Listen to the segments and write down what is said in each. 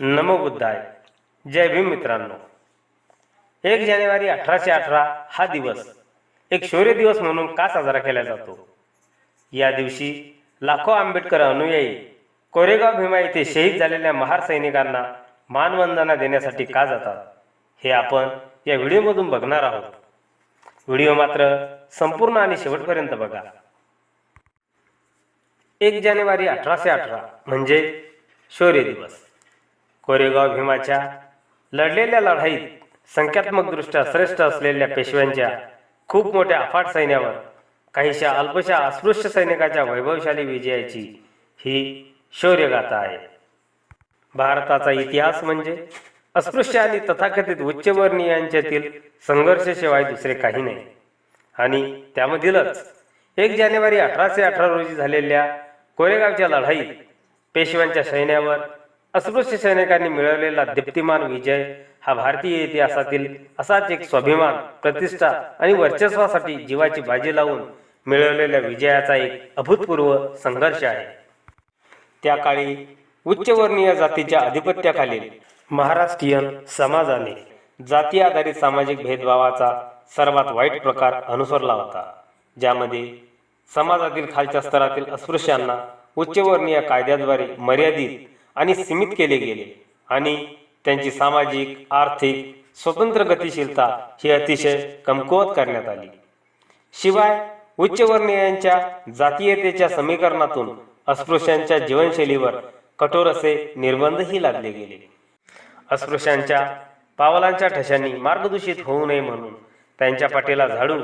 नमो बुद्धाय जय भीम मित्रांनो. एक जानेवारी अठराशे अठरा हा दिवस. एक शौर्य दिवस म्हणून का साजरा केला जातो? या दिवशी लाखो आंबेडकर अनुयायी कोरेगाव भीमा येथे शहीद झालेल्या महार सैनिकांना मानवंदना देण्यासाठी का जातात? हे आपण या व्हिडिओमधून बघणार आहोत. व्हिडिओ मात्र संपूर्ण आणि शेवटपर्यंत बघा. एक जानेवारी अठराशे अठरा म्हणजे शौर्य दिवस. कोरेगाव भीमाच्या लढलेल्या लढाईत संख्यात्मकदृष्ट्या श्रेष्ठ असलेल्या पेशव्यांच्या खूप मोठ्या अफाट सैन्यावर काहीशा अल्पशा अस्पृश्य सैनिकाच्या वैभवशाली विजयाची ही शौर्यगाथा आहे. भारताचा इतिहास म्हणजे अस्पृश्य आणि तथाकथित उच्चवर्णीयांच्यातील संघर्षशिवाय दुसरे काही नाही. आणि त्यामधीलच एक जानेवारी अठराशे अठरा रोजी झालेल्या कोरेगावच्या लढाईत पेशव्यांच्या सैन्यावर अस्पृश्य सैनिकांनी मिळवलेला दीप्तिमान विजय हा भारतीय इतिहासातील असाच एक स्वाभिमान प्रतिष्ठा आणि वर्चस्वासाठी जीवाची बाजी लावून मिळवलेल्या विजयाचा एक अभूतपूर्व संघर्ष आहे. त्या काळी उच्चवर्णीय जातीच्या आधिपत्याखालील महाराष्ट्रीयन समाजाने जाती आधारित सामाजिक भेदभावाचा सर्वात वाईट प्रकार अनुसरला होता ज्यामध्ये समाजातील खालच्या स्तरातील अस्पृश्यांना उच्चवर्णीय कायद्याद्वारे मर्यादित आणि सीमित केले गेले. आणि त्यांची सामाजिक आर्थिक स्वतंत्र गतिशीलता ही अतिशय कमकुवत करण्यात आली. शिवाय उच्चवर्णीयांच्या जातीयतेच्या समीकरणातून अस्पृश्यांच्या जीवनशैलीवर कठोर असे निर्बंधही लादले गेले. अस्पृश्यांच्या पावलांच्या ठशांनी मार्गदूषित होऊ नये म्हणून त्यांच्या पाठीला झाडू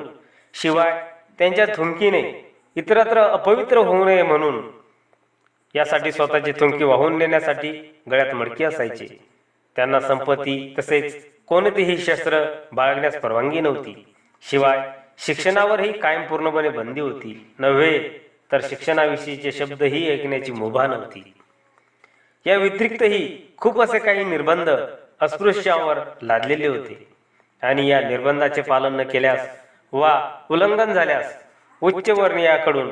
शिवाय त्यांच्या थुंकीने इतरत्र अपवित्र होऊ नये म्हणून यासाठी स्वतःची थुंकी वाहून नेण्यासाठी गळ्यात मडकी असायची. त्यांना संपत्ती तसेच कोणतेही शस्त्र बाळगण्यास परवानगी नव्हती. शिवाय शिक्षणावरही कायम पूर्णपणे बंदी होती. नव्हे तर शिक्षणाविषयीचे शब्दही ऐकण्याची मुभा नव्हती. या व्यतिरिक्तही खूप असे काही निर्बंध अस्पृश्यांवर लादलेले होते. आणि या निर्बंधाचे पालन न केल्यास वा उल्लंघन झाल्यास उच्चवर्णीयाकडून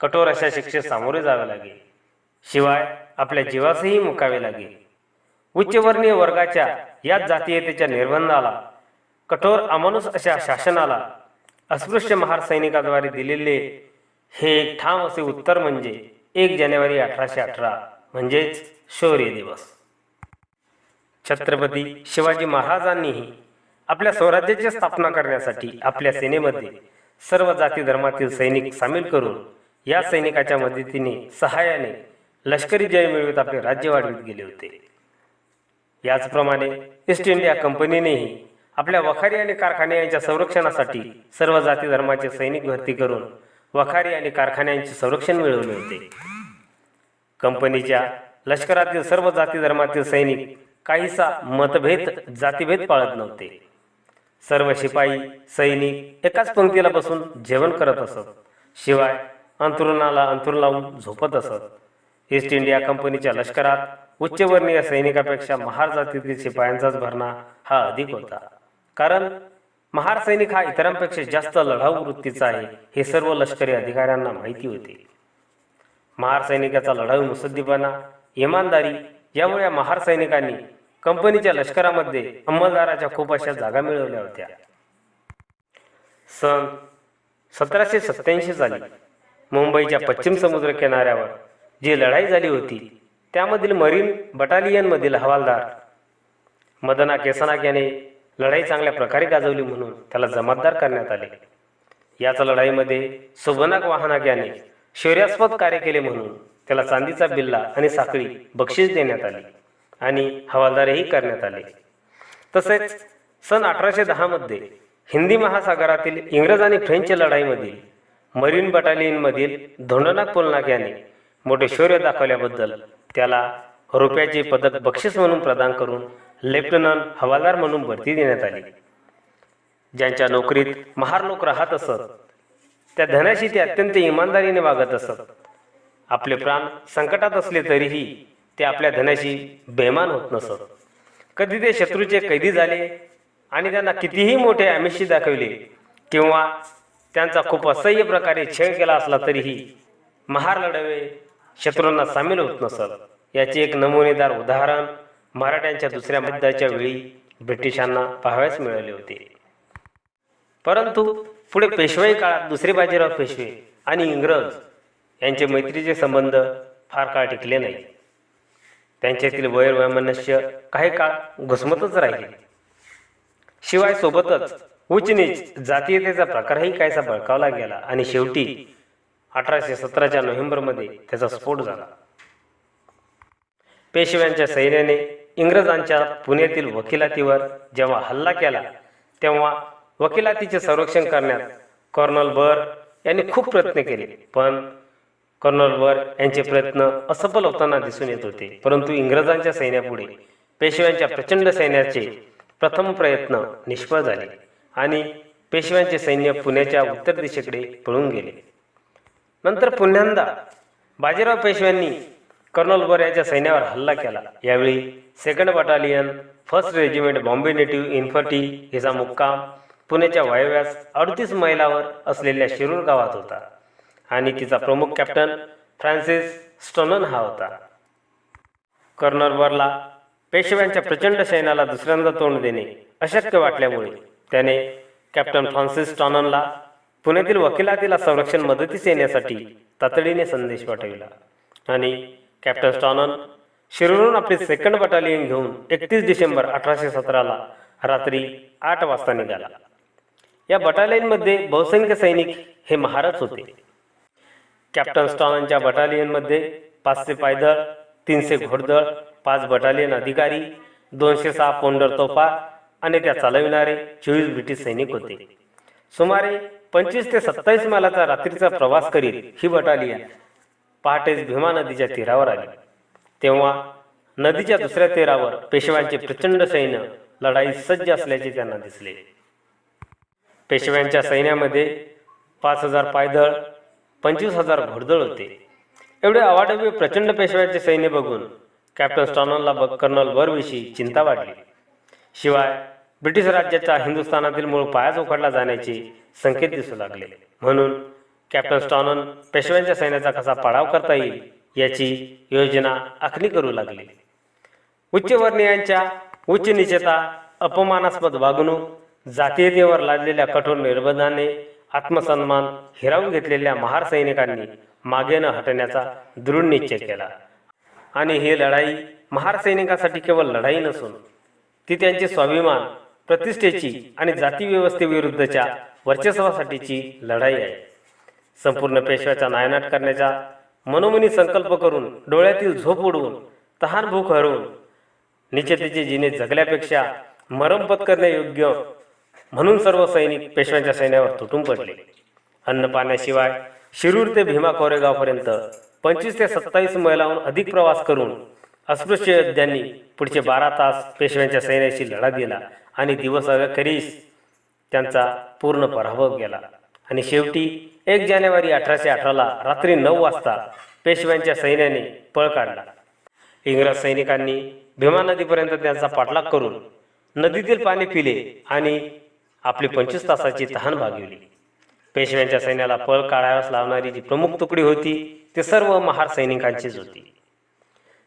कठोर अशा शिक्षेस सामोरे जावे लागेल शिवाय आपल्या जीवासही मुकावे लागे उच्चवर्णीय वर्गाच्या याच जातीयतेच्या निर्बंधाला कठोर अमानुष अशा शासनाला अस्पृश्य महार सैनिकाद्वारे दिलेले हे एक ठाम असे उत्तर म्हणजे एक जानेवारी अठराशे अठरा म्हणजेच शौर्य दिवस. छत्रपती शिवाजी महाराजांनीही आपल्या स्वराज्याची स्थापना करण्यासाठी आपल्या सेनेमध्ये सर्व जाती धर्मातील सैनिक सामील करून या सैनिकाच्या मदतीने सहाय्याने लष्करी जय मिळवत आपले राज्य वाढवित गेले होते. याचप्रमाणे ईस्ट इंडिया कंपनीनेही आपल्या वखारी आणि कारखाने यांच्या संरक्षणासाठी सर्व जाती धर्माचे सैनिक भरती करून वखारी आणि कारखान्यांचे संरक्षण मिळवले होते. कंपनीच्या लष्करातील सर्व जाती धर्मातील सैनिक काहीसा मतभेद जातीभेद पाळत नव्हते. सर्व शिपाई सैनिक एकाच पंक्तीला बसून जेवण करत असत. शिवाय अंथरुणाला अंथरुण लावून झोपत असत. ईस्ट इंडिया कंपनीच्या लष्करात उच्चवर्णीय सैनिकापेक्षा महार जातीतील शिपायांचाच भरणा हा अधिक होता. कारण महार सैनिक हा इतरांपेक्षा जास्त लढाऊ वृत्तीचा आहे हे सर्व लष्करी अधिकाऱ्यांना माहिती होते. महार सैनिकाचा लढाऊ मुसद्दीपणा इमानदारी यामुळे या महार सैनिकांनी कंपनीच्या लष्करामध्ये अंमलदाराच्या खूप अशा जागा मिळवल्या होत्या. सन सतराशे सत्याऐंशी साली मुंबईच्या पश्चिम समुद्र किनाऱ्यावर जी लढाई झाली होती त्यामधील मरीन बटालियनमधील हवालदार मदना केसनाक याने लढाई चांगल्या प्रकारे गाजवली म्हणून त्याला जमातदार करण्यात आले. याच लढाईमध्ये सुबनाक वाहनाक याने शौर्यास्पद कार्य केले म्हणून त्याला चांदीचा बिल्ला आणि साखळी बक्षीस देण्यात आली आणि हवालदारही करण्यात आले. तसेच सन अठराशे दहामध्ये हिंदी महासागरातील इंग्रज आणि फ्रेंच लढाईमधील मरीन बटालियनमधील धोंडनाक पोलनाक याने मोठे शौर्य दाखवल्याबद्दल त्याला रुपयाचे पदक बक्षीस म्हणून प्रदान करून लेफ्टनंट हवालदार म्हणून भरती देण्यात आली. ज्यांच्या नोकरीत महार लोक राहत असत त्या धनाशी ते अत्यंत इमानदारीने वागत असत. आपले प्राण संकटात असले तरीही ते आपल्या धनाशी बेमान होत नसत. कधी ते शत्रूचे कैदी झाले आणि त्यांना कितीही मोठे आमिषी दाखवले किंवा त्यांचा खूप असह्य प्रकारे छळ केला असला तरीही महार लढवे शत्रूंना सामील होत नसत. याचे एक नमुनेदार उदाहरण मराठ्यांच्या दुसऱ्या युद्धाच्या वेळी ब्रिटिशांना पाहाव्यास मिळाले होते. परंतु पुढे पेशवाई काळात दुसरे बाजीराव पेशवे आणि इंग्रज यांचे मैत्रीचे संबंध फार काळ टिकले नाही. त्यांच्यातील वैरवैमनस्य काही काळ घुसमतच राहिले. शिवाय सोबतच उचनीच जातीयतेचा प्रकारही काहीसा बळकावला गेला आणि शेवटी अठराशे सतराच्या नोव्हेंबरमध्ये त्याचा स्फोट झाला. पेशव्यांच्या सैन्याने इंग्रजांच्या पुण्यातील वकिलातीवर जेव्हा हल्ला केला तेव्हा वकिलातीचे संरक्षण करण्यात कर्नल बर यांनी खूप प्रयत्न केले पण कर्नल बर यांचे प्रयत्न असफल होताना दिसून येत होते. परंतु इंग्रजांच्या सैन्यापुढे पेशव्यांच्या प्रचंड सैन्याचे प्रथम प्रयत्न निष्फळ झाले आणि पेशव्यांचे सैन्य पुण्याच्या उत्तर दिशेकडे पळून गेले. नंतर पुन्ह्यांदा बाजीराव पेशव्यांनी कर्नल बर यांच्या सैन्यावर हल्ला केला. यावेळी second battalion first regiment Bombay native infantry हिचा मुक्काम पुण्याच्या वायव्यास अडतीस मैलावर असलेल्या शिरूर गावात होता. आणि तिचा प्रमुख कॅप्टन फ्रान्सिस स्टोनन हा होता. कर्नल बरला पेशव्यांच्या प्रचंड सैन्याला दुसऱ्यांदा तोंड देणे अशक्य वाटल्यामुळे त्याने कॅप्टन फ्रान्सिस स्टॉननला पुण्यातील वकिलातीला संरक्षण मदतीस येण्यासाठी तातडीने संदेश पाठविला. आणि कॅप्टन स्टॉनन शिरूरहून आपले सेकंड बटालियन घेऊन एकतीस डिसेंबर अठराशे सतराला रात्री आठ वाजता निघाला. या बटालियनमध्ये बहुसंख्य सैनिक हे महाराज होते. कॅप्टन स्टॉननच्या बटालियनमध्ये पाचशे पायदळ तीनशे घोडदळ पाच बटालियन अधिकारी दोनशे सहा पोंडर तोफा आणि त्या चालविणारे चोवीस ब्रिटिश सैनिक होते. सुमारे पंचवीस ते सत्तावीस मालाचा रात्रीचा प्रवास करीत ही बटालियन पहाटेच भीमा नदीच्या तीरावर आली. तेव्हा नदीच्या दुसऱ्या तीरावर पेशव्यांचे प्रचंड सैन्य लढाई सज्ज असल्याचे त्यांना दिसले. पेशव्यांच्या सैन्यामध्ये पाच हजार पायदळ पंचवीस हजार घोडदळ होते. एवढे अवाढव्य प्रचंड पेशव्यांचे सैन्य बघून कॅप्टन स्टॉनलला ब कर्नल बरविषयी चिंता वाढली. शिवाय ब्रिटिश राज्याच्या हिंदुस्थानातील मूळ पायाच उखडला जाण्याचे संकेत दिसू लागले. म्हणून कॅप्टन स्टॉनन पेशव्यांच्या सैन्याचा कसा पाडाव करता येईल याची योजना आखणी करू लागली. उच्चवर्णीयांच्या उच्च निचेता अपमानास्पद वागणूक जातीयतेवर लादलेल्या कठोर निर्बंधाने आत्मसन्मान हिरावून घेतलेल्या महार सैनिकांनी मागे न हटण्याचा दृढ निश्चय केला. आणि ही लढाई महार सैनिकांसाठी केवळ लढाई नसून ती त्यांचे स्वाभिमान प्रतिष्ठेची आणि जातीव्यवस्थेविरुद्धच्या वर्चस्वासाठीची लढाई आहे. संपूर्ण पेशव्याचा नायनाट करण्याचा मनोमनी संकल्प करून डोळ्यातील झोप उडवून तहान भूक हरवून निचतेचे जिने जगल्यापेक्षा मरमपत करण्यायोग्य म्हणून सर्व सैनिक पेशव्यांच्या सैन्यावर तुटून पडले. अन्न पाण्याशिवाय शिरूर ते भीमा कोरेगावपर्यंत पंचवीस ते सत्तावीस मैलाहून अधिक प्रवास करून अस्पृश्य योद्ध्यांनी पुढचे बारा तास पेशव्यांच्या सैन्याशी लढा दिला आणि दिवस अखेरीस त्यांचा पूर्ण पराभव केला. आणि शेवटी एक जानेवारी अठराशे अठराला रात्री नऊ वाजता पेशव्यांच्या सैन्याने पळ काढला. इंग्रज सैनिकांनी भीमा नदीपर्यंत त्यांचा पाठलाग करून नदीतील पाणी पिले आणि आपली पंचवीस तासाची तहान भागविली. पेशव्यांच्या सैन्याला पळ काढाव्यास लावणारी जी प्रमुख तुकडी होती ते सर्व महार सैनिकांचीच होती.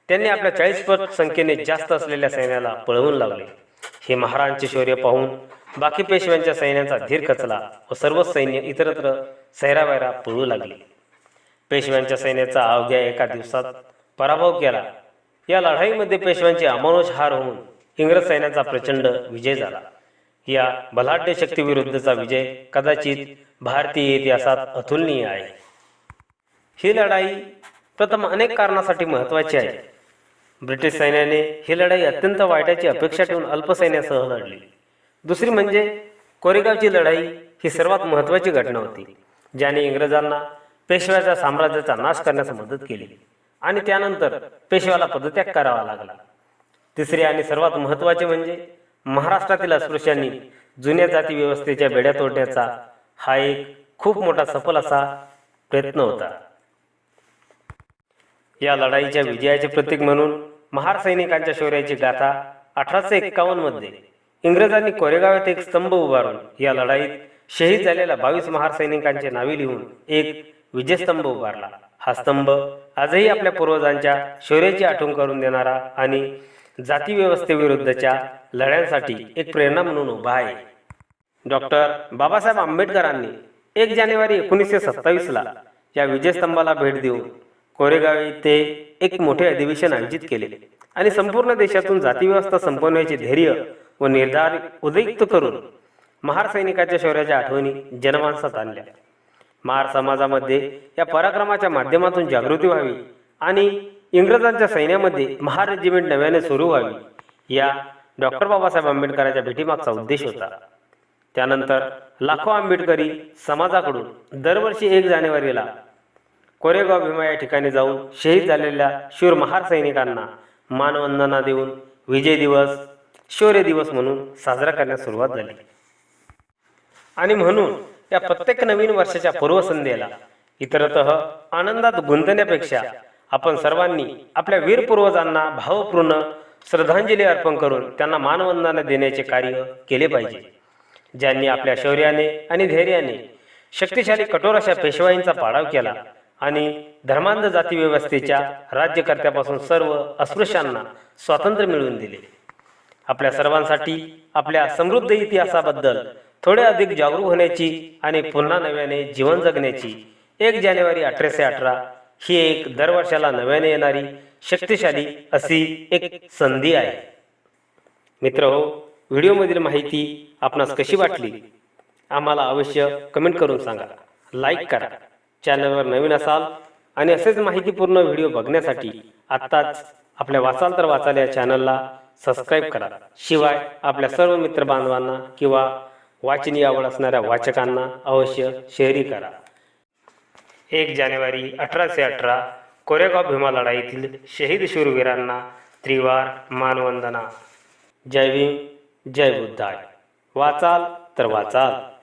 त्यांनी आपल्या चाळीस पट संख्येने जास्त असलेल्या सैन्याला पळवून लावले. हे महाराजांचे शौर्य पाहून बाकी पेशव्यांच्या सैन्याचा धीर कचला व सर्व सैन्य इतरत्र सैरावैरा पळू लागले. पेशव्यांच्या सैन्याचा अवघ्या एका दिवसात पराभव केला. या लढाईमध्ये पेशव्यांची अमानुष हार होऊन इंग्रज सैन्याचा प्रचंड विजय झाला. या बलाढ्य शक्तीविरुद्धचा विजय कदाचित भारतीय इतिहासात अतुलनीय आहे. ही लढाई प्रथम अनेक कारणासाठी महत्त्वाची आहे ब्रिटिश सैन्याने ही लढाई अत्यंत वाईटाची अपेक्षा ठेवून अल्पसैन्यासह लढली. दुसरी म्हणजे कोरेगावची लढाई ही सर्वात महत्त्वाची घटना होती ज्याने इंग्रजांना पेशव्याच्या साम्राज्याचा नाश करण्यास मदत केली आणि त्यानंतर पेशव्याला पदत्याग करावा लागला. तिसरी आणि सर्वात महत्त्वाचे म्हणजे महाराष्ट्रातील अस्पृश्यांनी जुन्या जाती व्यवस्थेच्या बेड्या तोडण्याचा हा एक खूप मोठा सफल असा प्रयत्न होता. या लढाईच्या विजयाचे प्रतीक म्हणून महार सैनिकांच्या शौर्याची गाथा अठराशे एक्कावन्नमध्ये. इंग्रजांनी कोरेगावात एक स्तंभ उभारून या लढाईत शहीद झालेल्या बावीस महार सैनिकांचे नावे लिहून एक विजयस्तंभ उभारला. हा स्तंभ आजही आपल्या पूर्वजांच्या शौर्याची आठवण करून देणारा आणि जाती व्यवस्थेविरुद्धच्या लढ्यांसाठी एक प्रेरणा म्हणून उभा आहे. डॉक्टर बाबासाहेब आंबेडकरांनी एक जानेवारी एकोणीसशे सत्तावीसला या विजयस्तंभाला भेट देऊन कोरेगाव येथे एक मोठे अधिवेशन आयोजित केले आणि संपूर्ण देशातून जातीव्यवस्था संपवण्याचे धैर्य व निर्धार उद्रिक्त करून महार सैनिकाच्या शौर्याच्या आठवणी जनमानसात आणल्या. महार समाजामध्ये या पराक्रमाच्या माध्यमातून जागृती व्हावी आणि इंग्रजांच्या सैन्यामध्ये महार रेजिमेंट नव्याने सुरू व्हावी या डॉक्टर बाबासाहेब आंबेडकरांच्या भेटीमागचा उद्देश होता. त्यानंतर लाखो आंबेडकरी समाजाकडून दरवर्षी एक जानेवारीला कोरेगाव भीमा या ठिकाणी जाऊन शहीद झालेल्या शूर महार सैनिकांना मानवंदना देऊन विजय दिवस शौर्य दिवस म्हणून साजरा करण्यास सुरुवात झाली. आणि म्हणून या प्रत्येक नवीन वर्षाच्या पूर्वसंध्येला इतरतः आनंदात गुंतण्यापेक्षा आपण सर्वांनी आपल्या वीर पूर्वजांना भावपूर्ण श्रद्धांजली अर्पण करून त्यांना मानवंदना देण्याचे कार्य केले पाहिजे. ज्यांनी आपल्या शौर्याने आणि धैर्याने शक्तिशाली कठोर अशा पेशवाईंचा पाडाव केला आणि धर्मांध जाती व्यवस्थेच्या राज्यकर्त्यापासून सर्व अस्पृश्यांना स्वातंत्र्य मिळवून दिले. आपल्या सर्वांसाठी आपल्या समृद्ध इतिहासाबद्दल थोडे अधिक जागरूक होण्याची आणि पुन्हा नव्याने जीवन जगण्याची एक जानेवारी अठराशे अठरा ही एक दरवर्षाला नव्याने येणारी शक्तिशाली अशी एक संधी आहे. मित्र हो व्हिडिओमधील माहिती आपणास कशी वाटली? आम्हाला अवश्य कमेंट करून सांगा. लाईक करा. चॅनलवर नवीन असाल आणि असेच माहितीपूर्ण व्हिडिओ बघण्यासाठी आत्ताच आपल्या वाचाल तर वाचाल या चॅनलला सबस्क्राईब करा. शिवाय आपल्या सर्व मित्रबांधवांना किंवा वाचनीय आवड असणाऱ्या वाचकांना अवश्य शेअरही करा. एक जानेवारी अठराशे अठरा कोरेगाव भीमा लढाईतील शहीद शूरवीरांना त्रिवार मानवंदना. जय भीम जय बुद्धाय. वाचाल तर वाचाल.